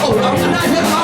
โอ้เราทำได้เพื่อเขา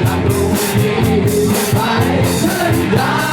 อยากรู้ดีไปเดินได้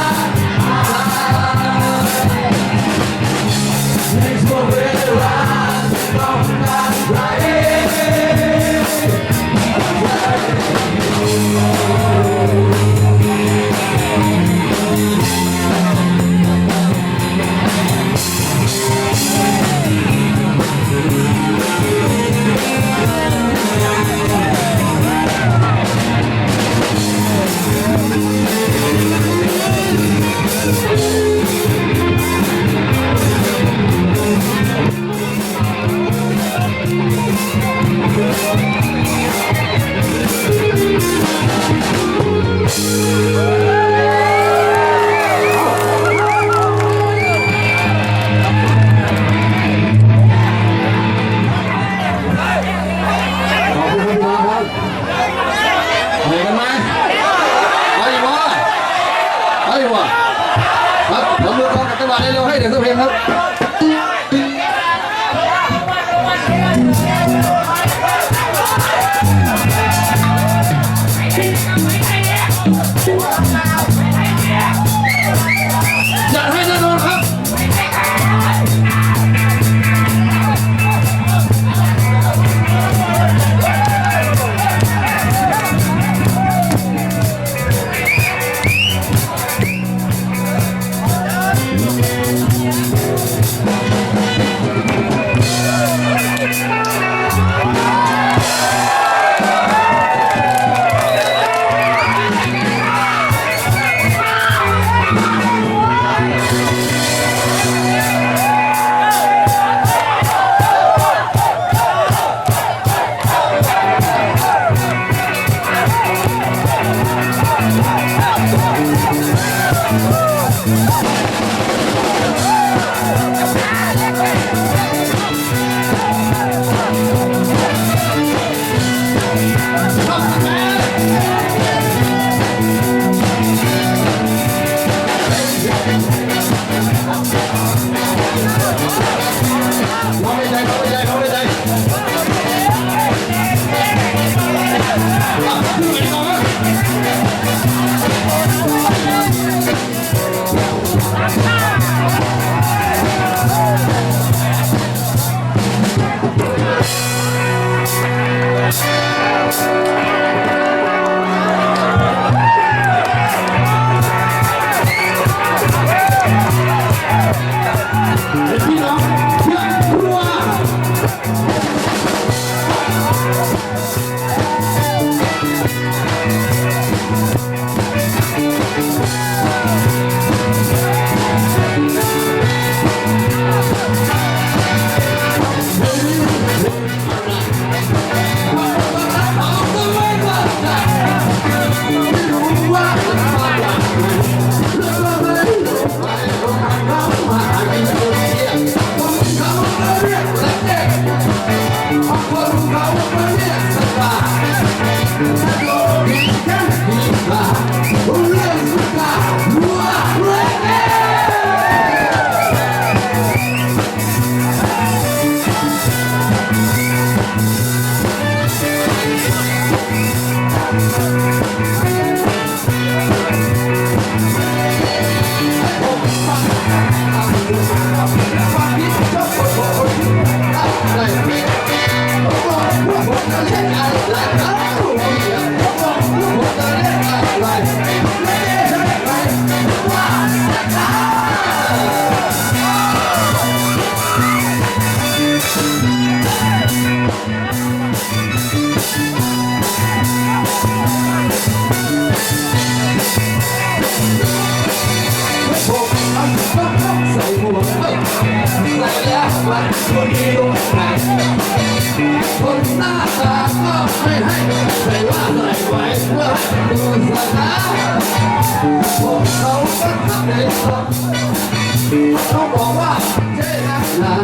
เขาบอกว่าเจ๊นะนะา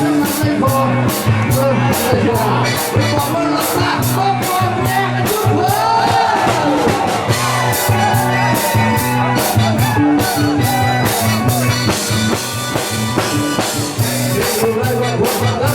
มันไม่พอเริ่มไม่บอกว่าเราสร้างครอบครัวแยกกันทุกคน